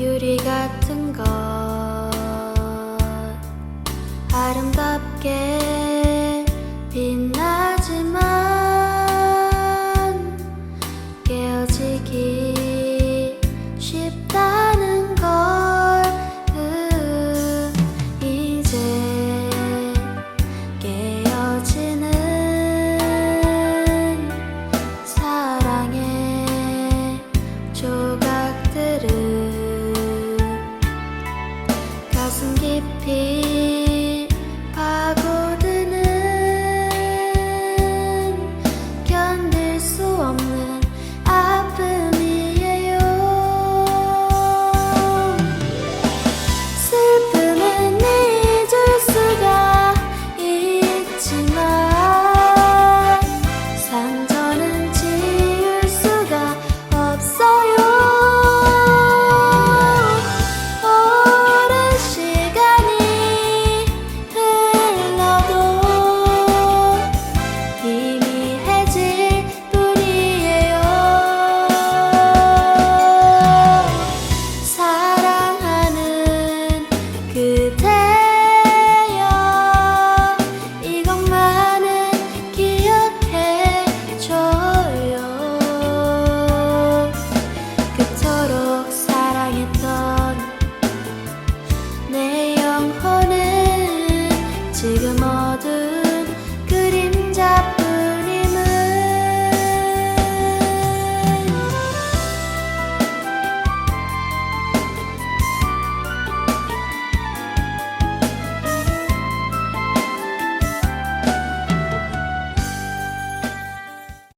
유리 같은 것. 아름답게 빛나지만 가슴 깊이